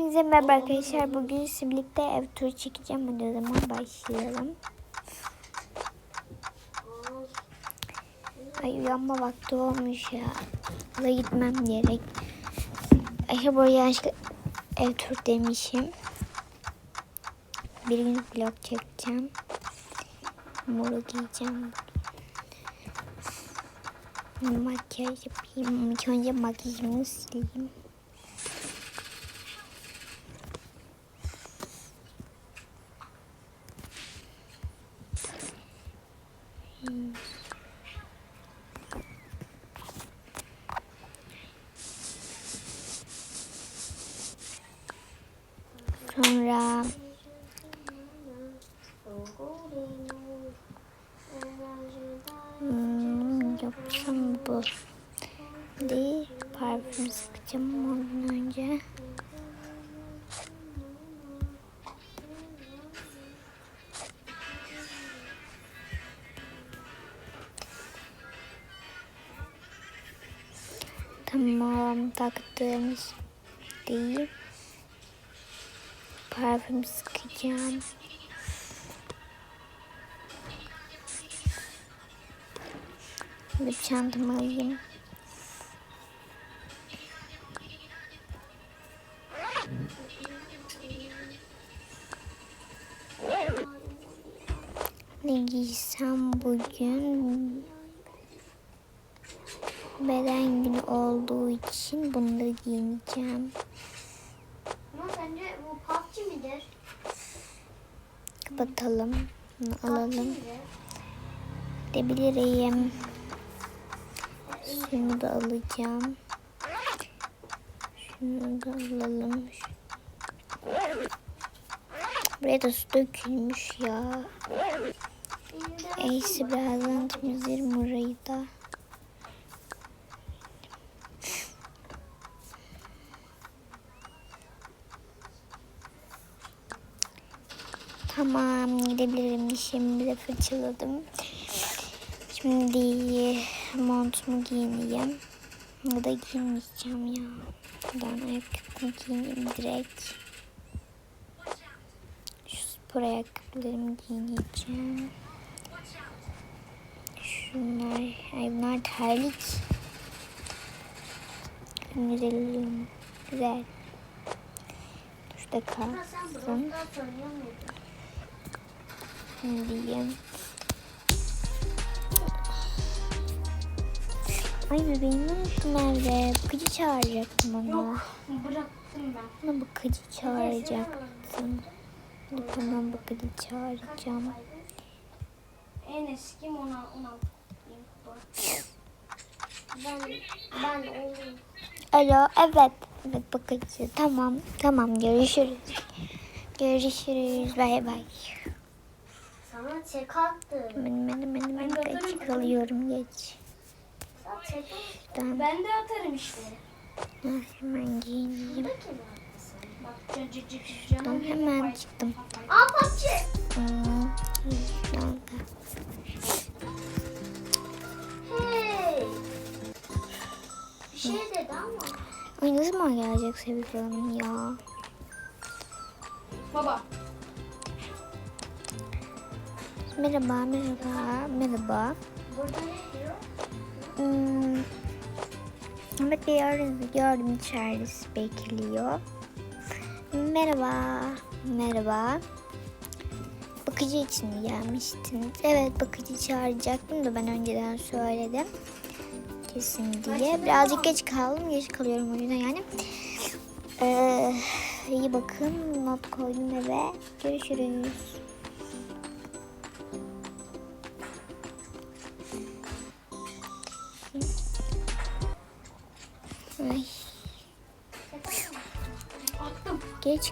Hepinize merhaba arkadaşlar. Bugün sizinle birlikte ev turu çekeceğim. Hadi o zaman başlayalım. Ay uyanma vakti olmuş ya. Okula gitmem gerek. Ay bu yanlışlıkla ev turu demişim. Bir gün vlog çekeceğim. Moru giyeceğim. Makyaj yapayım. İlk önce makyajımı sileyim. Sonra hmm, yapsam bu. Değil, parfüm sıkacağım ondan önce. Tamam taktım. Değil. Parfüm sıkacağım. Bir çantamı alayım. Ne giysem bugün? Beden günü olduğu için bunları giyineceğim. Ama sence bu PUBG midir? Kapatalım. Bunu alalım. Gidebilirim. Şunu da alacağım. Şunu da alalım. Buraya da su dökülmüş ya. Neyse birazdan temizlerim orayı da. Tamam gidebilirim. Dişimi de fırçaladım. Şimdi montumu giyineyim. Ya da giymeyeceğim ya. Ben ayakkabımı giyineyim direkt. Şu spor ayakkabılarımı giyineceğim. Şunlar, ay bunlar terlik. Güzel, güzel. Şurada kalsın. Diyeyim. Ay bebeğim unuttum Merve. Bakıcı çağıracaktım onu. Yok bıraktım ben. Ona bakıcı çağıracaktım. Dur hemen bakıcı çağıracağım. En eski ona ona. Ben ben oğlum. Alo evet. Evet bakıcı. Tamam. Tamam görüşürüz. Görüşürüz. Bay bay. Sana çek attım. Benim benim benim Ben ben de geç atarım. kalıyorum geç. Çek attım. Tamam. Ben de atarım işte. Ha, hemen giyineyim. Tamam hemen çıktım. Aa oldu? Hey. Bir şey dedi ama. Ay ne zaman gelecek Sevgi Hanım ya? Baba. Merhaba, merhaba, merhaba. Burada ne diyor? Hmm. Bir yarın gördüm içerisi bekliyor. Merhaba, merhaba. Bakıcı için mi gelmiştiniz? Evet bakıcı çağıracaktım da ben önceden söyledim. Kesin diye. Birazcık geç kaldım. Geç kalıyorum o yüzden yani. Ee, iyi bakın. Not koydum eve. Görüşürüz.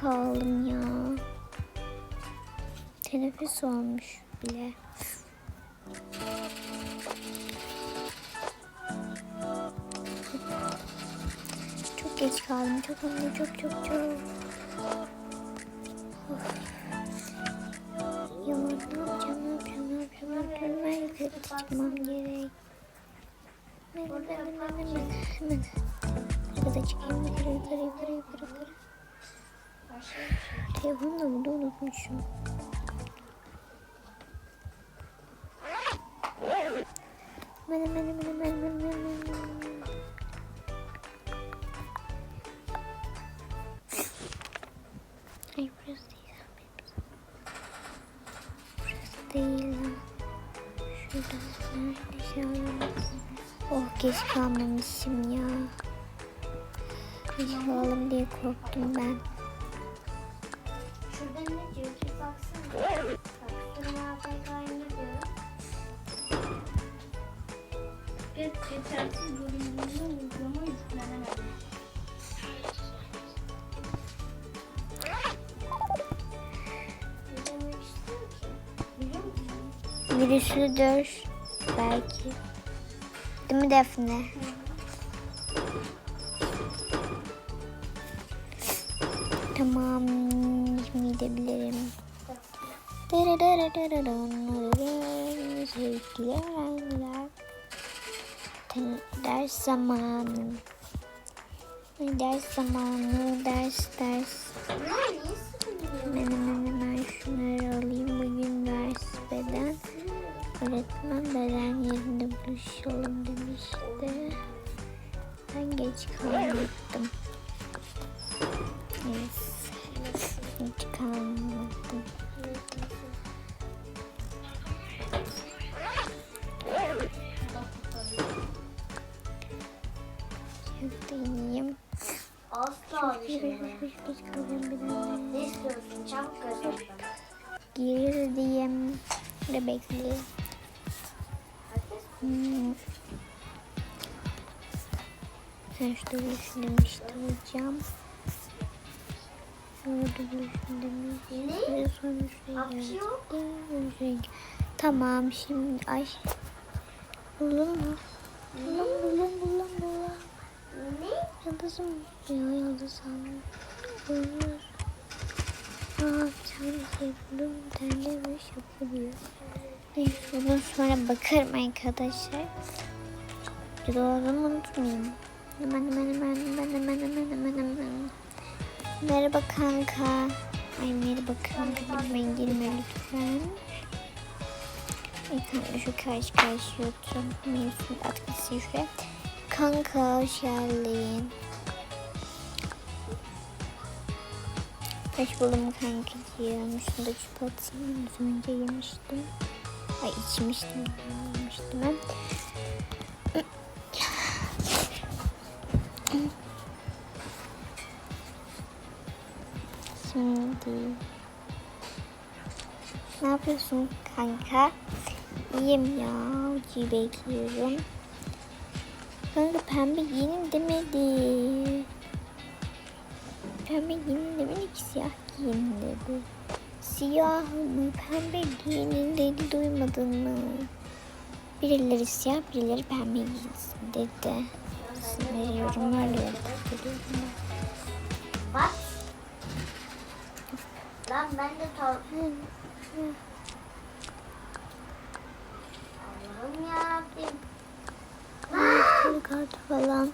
Kaldım ya. Teneffüs olmuş bile. Çok geç kaldım. Çok ama çok çok çok. Of. Ya ne yapacağım, ne. Ben yukarı çıkmam gerek. Hemen, hemen, hemen, hemen. Yukarı çıkayım, yukarı, yukarı, yukarı, yukarı. Telefonu da burada unutmuşum. Mene mene mene mene mene mene. Ay burası değil. Burası değil. Şurası nerede? Oh geç kalmamışım ya. Geç kalalım diye korktum ben. Yetersiz göründüğünde uygulama musun? Virüslüdür belki. Değil mi Defne? Tamam, şimdi gidebilirim. Ten- Ders zamanı. Ders zamanı, ders, ders. Ben hemen hemen şunları alayım. Bugün ders beden. Öğretmen beden yerinde buluşalım demişti. Ben geç kalmadım. Evet. Geç kalmadım. Demişti. Ne? Ve sonra şuraya Hapşi geldik. yok. Şuraya gel- Tamam şimdi ay. Buldun mu? Buldum buldum buldum buldum. Ne? Yıldızım. Ya yıldız aldım. Buldum. Aa bir tane şey buldum. Bir tane de böyle şapka diyor. Neyse bundan sonra bakarım arkadaşlar. Doğrumu unutmayayım. Hemen hemen hemen hemen hemen hemen hemen hemen. Merhaba kanka. Ay merhaba kanka. Ben girme lütfen. Kanka şu karşı karşıya oturalım. Neyse at gitsin şuraya. Kanka hoş geldin. Hoş buldum kankacığım. Şunu da çikolatayım. Az önce yemiştim. Ay içmiştim. Yemiştim ben. Şimdi ne yapıyorsun kanka? İyiyim ya. Ucuyu bekliyorum. Kanka pembe giyinim demedi. Pembe demedi ki siyah giyin dedi. Siyah mı pembe giyinin dedi duymadın mı? Birileri siyah birileri pembe giysin dedi. Veriyorum öyle dedi. Bak. Lan ben de tor... Allah'ım yarabbim. Kartı falan.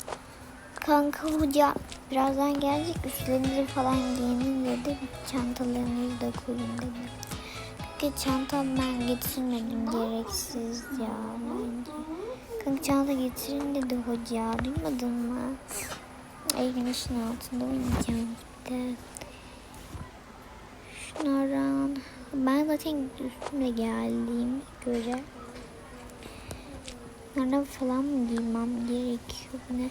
Kanka hoca birazdan gelecek üstlerinizi falan giyinin dedi. Çantalarınızı da koyun dedi. Kanka çantam ben getirmedim gereksiz ya bence. Kanka çanta getirin dedi hoca duymadın mı? Ay güneşin altında oynayacağım de. Şunlardan ben zaten üstüme geldiğim göre Bunlardan falan mı giymem gerekiyor? Ne?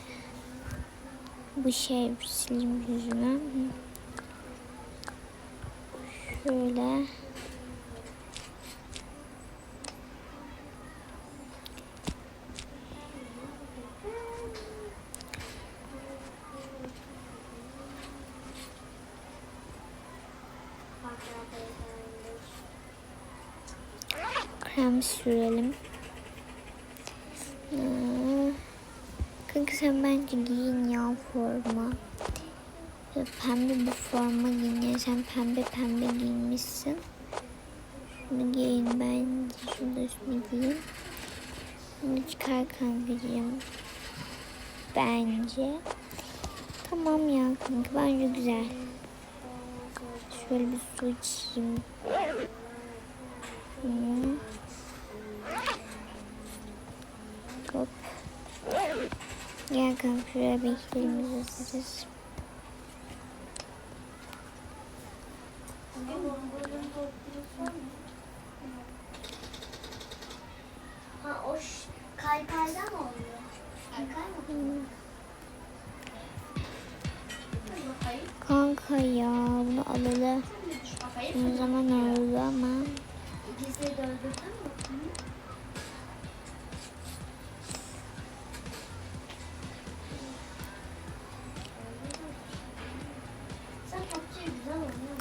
Bu şey sileyim yüzümü. Şöyle. Krem sürelim. Ee, Kanka sen bence giyin ya forma. Pembe bir forma giyin. Sen pembe pembe giyinmişsin. Şunu giyin bence. Şunu da üstüne giyin. Bunu çıkar kankacığım. Bence. Tamam ya kanka bence güzel. Şöyle bir su içeyim. Hmm. Hop. Gel kanka şuraya bekleyelim biz hazırız. Ha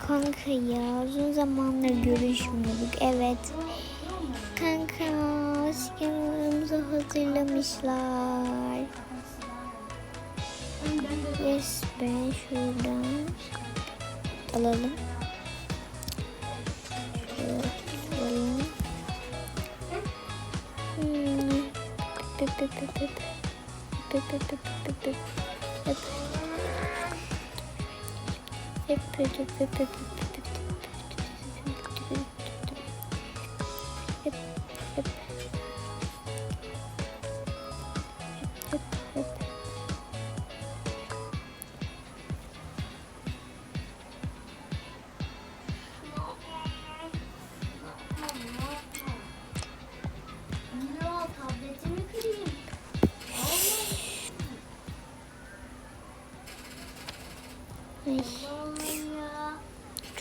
Kanka ya uzun zamandır görüşmüyorduk. Evet. Kanka skinlerimizi hazırlamışlar. Yes be şuradan alalım. Alalım. Hmm. Pıp pıp pıp pıp. Pıp pıp pıp pıp pıp. Пипи пипи пипи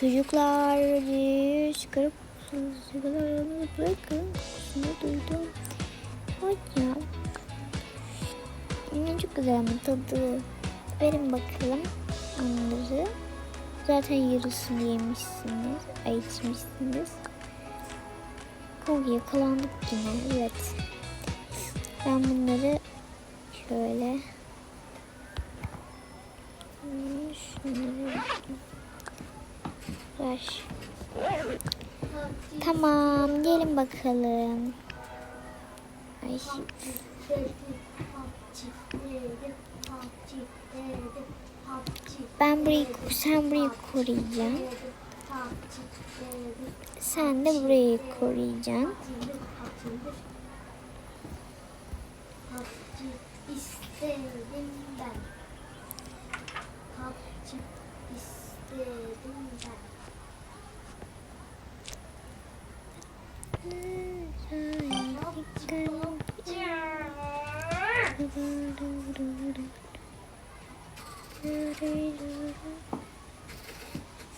Çocuklar diye çıkarıp sigaralarını bırakın. Kokusunu duydum. Ay ya. Hmm, çok güzel ama tadı. Verin bakalım onları. Zaten yarısını yemişsiniz. Ay içmişsiniz. Oh yakalandık yine. Evet. Ben bunları şöyle şunları ver. Tamam gelin bakalım. Ay ben burayı sen burayı koruyacaksın. Sen de burayı koruyacaksın.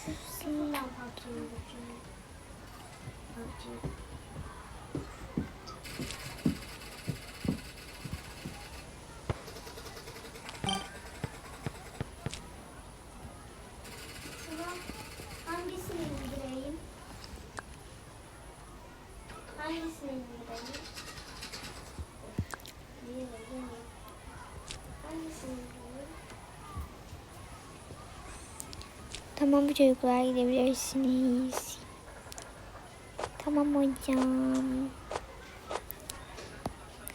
Sıfırdan PUBG'yi yapacağım. PUBG. Tamam bu çocuklar gidebilirsiniz. Tamam hocam.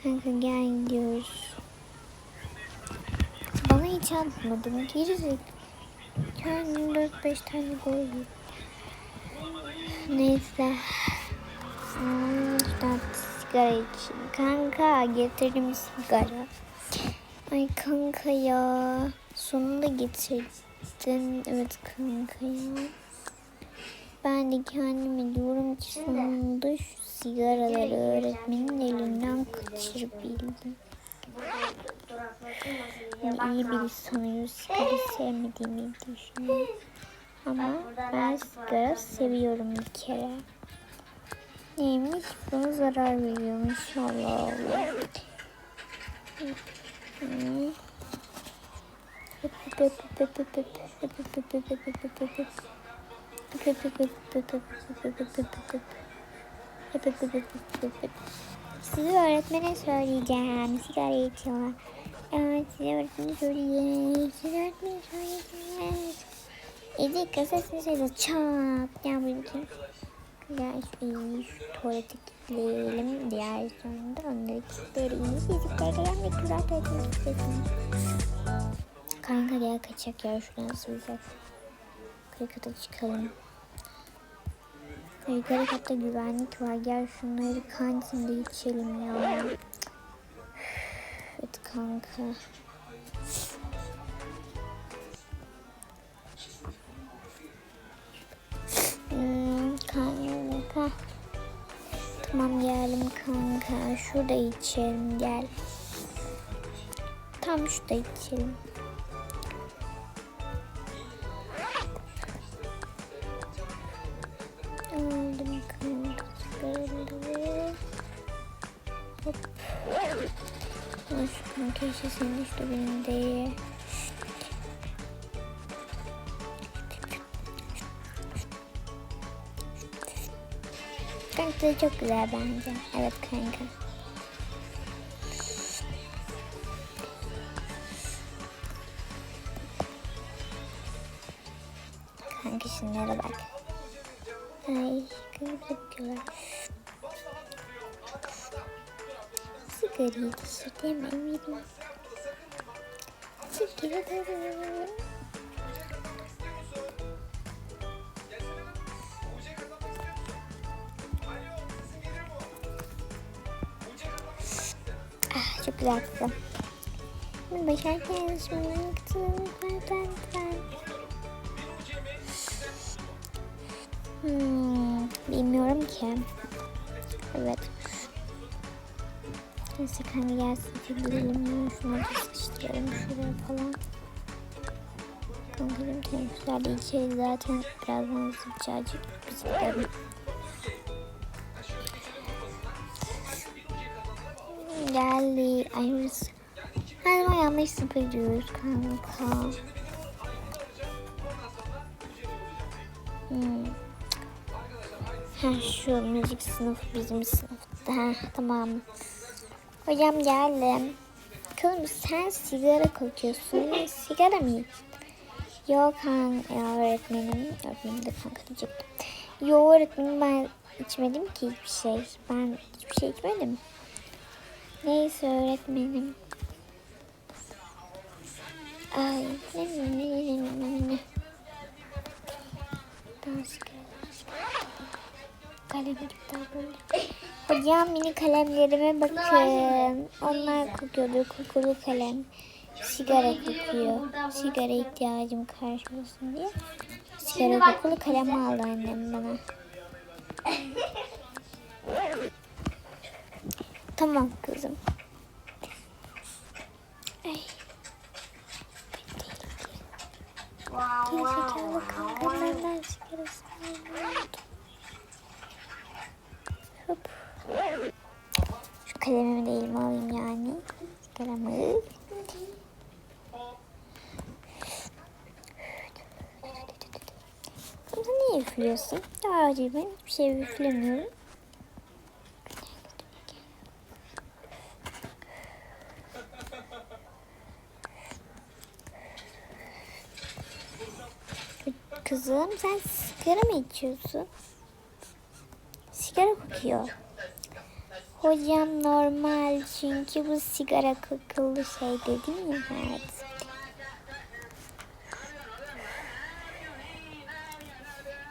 Kanka gel gidiyoruz. Bana hiç atmadın. Geri Kendim 4-5 tane koydum. Neyse. Hmm, sigara içeyim. Kanka getirdim sigara. Ay kanka ya. Sonunda getirdin. Evet kanka ya. Ben de kendime diyorum ki sonunda şu sigaraları öğretmenin elinden kaçırabildim. Yani iyi biri sanıyor sigara sevmediğimi düşünüyor. Ama ben sigara seviyorum bir kere. Neymiş? Bana zarar veriyormuş. Allah Allah. Hmm. Size öğretmene söyleyeceğim. Sigara içiyorlar. Evet size öğretmene söyleyeceğim. Size öğretmene söyleyeceğim. İyi kasasını söyle. Çat. Bakayım. Gel şu, şu tuvalete kilitleyelim. Diğer sonunda onları kilitleriz. Çocuklar gelen ve kurat etmek istedim. Kanka gel kaçak ya şuradan sıvayacak. yukarı kata çıkalım. Yukarı katta güvenlik var. Gel şunları kantinde içelim ya. Evet kanka. Hmm, kanka. Tamam geldim kanka. Şurada içelim gel. Tam şurada içelim. Senin işte benim de. Kanka çok güzel bence. Evet. Kanka Sigarayı düşürdü hemen. Ah çok güzel kızım. Bunu başarken şimdi kızımlardan ben. Hmm, bilmiyorum ki. Evet. Neyse kanka gelsin gidelim. Şunu da sıkıştıralım şuraya falan. Kankacığım teneffüslerde içeri zaten birazdan sıcacık gidelim. Geldi. Ay biz her zaman yanlış sınıfa gidiyoruz kanka. Hmm. Ha, şu müzik sınıfı bizim sınıfta. Tamam. Hocam geldim. Kızım sen sigara kokuyorsun. Sigara mı içtin? Yok kan ya öğretmenim. Öğretmenim de kanka diyecektim. Yok öğretmenim ben içmedim ki hiçbir şey. Ben hiçbir şey içmedim. Neyse öğretmenim. Ay ne ne ne ne ne ne. Ben sigara Kalemi gitti böyle. Hocam mini kalemlerime bakın. Onlar kokuyordu. Kokulu kalem. Sigara kokuyor. Sigara ihtiyacım karşılasın diye. Sigara kokulu kalem aldı annem bana. Tamam kızım. Ay. Gerizekalı kanka benden sigarasını alıyordu. Hop. Şu kalemimi de elime alayım yani. Kalemi. Sen niye üflüyorsun? Acı ben hiçbir şey üflemiyorum. Kızım sen sigara mı içiyorsun? Sigara kokuyor. Hocam normal çünkü bu sigara kokulu şey dedim ya evet.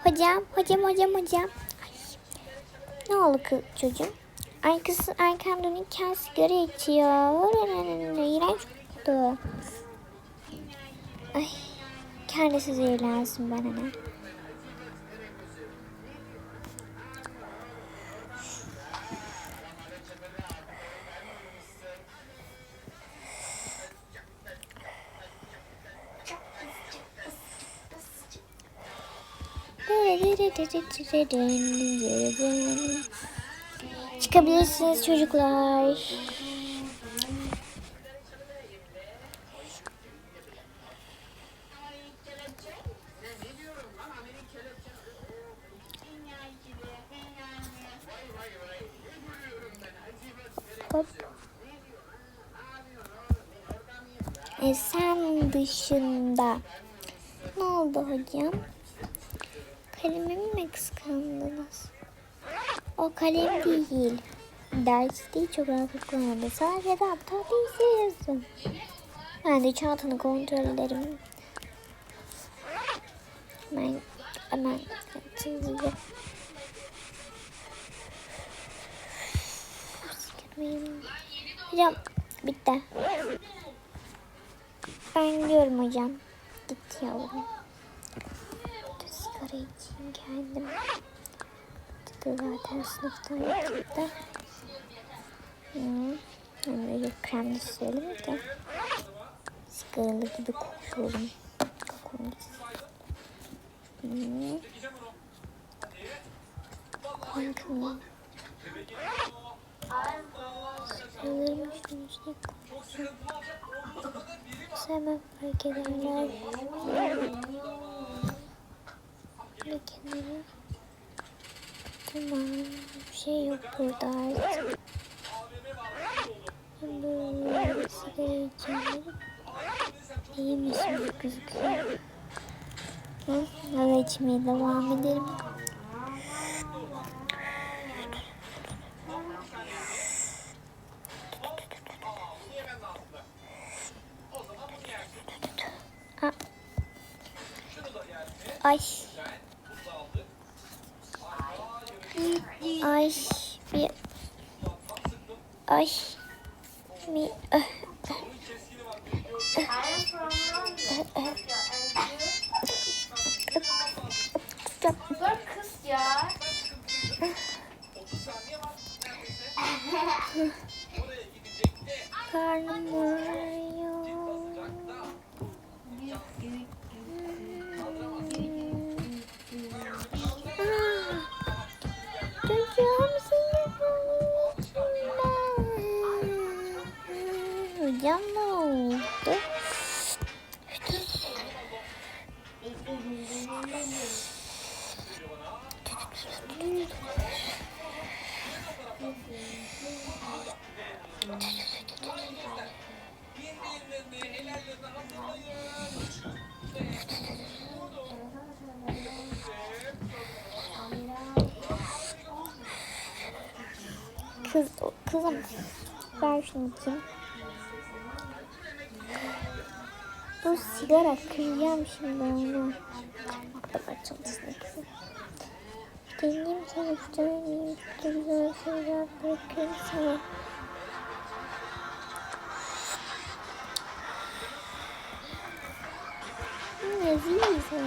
Hocam, hocam, hocam, hocam. Ay. Ne oldu kız çocuğum? Arkası arkam dönükken sigara içiyor. İğrenç koktu. Ay. Kendisi zehirlensin bana ne. Çıkabilirsiniz çocuklar. Hop. E sen dışında ne oldu hocam? Kalemimi mi kıskandınız? O kalem değil. Derste hiç o kadar kullanmadı. Sadece de aptal değilsin. Ben de çantanı kontrol ederim. Hemen, hemen. Sıkmayayım. Hocam bitti. Ben gidiyorum hocam. Git yavrum. Sigara için geldim. Çıktı zaten sınıftan yatıkta. Hmm. Böyle kremli sürelim de. Sigaralı gibi kokuyorum. Kokuyorum. Hmm. Korkmayın. Sigaralarım şunun içine koyacağım. Hemen fark ederler. Bir kenara. Tamam. Bir şey yok burada artık. Böyle sigara içelim. İyiymiş gibi gözüküyor. Hı, Hava içmeye devam edelim. Ay. Ay. Bir. Ay. Bir. I am from London. Dur kız ya. Karnım ağrıyor. Kız, kızım ver şunu kim? Bu sigara kıracağım şimdi onu. Bak açılsın kızım. Deneyim sana söyleyeyim. Güzel şeyler bırakayım sana. Al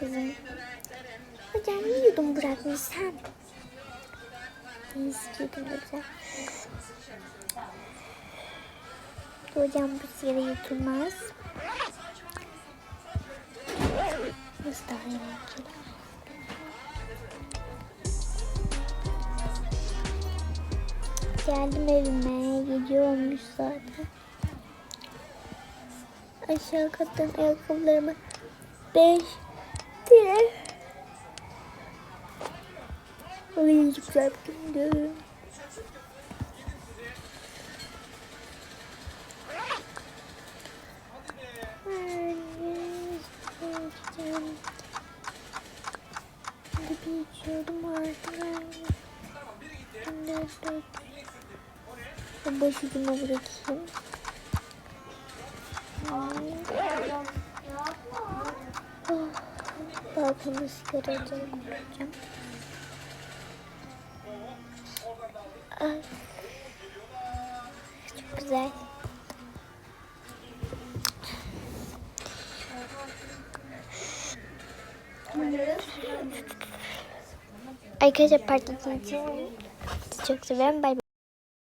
kızım. Hocam niye yudum bırakmışsın? İstiyordum güzel. Hocam bu sigara yutulmaz. Nasıl daha eğlenceli? Geldim evime. Gece olmuş zaten. Aşağı kattan ayakkabılarımı beş diye. Ay çok güzel bir gündü. Bu başucuma bırakayım. Oh, balkonda sigara alacağım. Ay. Çok güzel. Arkadaşlar partisi için çok seviyorum. Bay bay.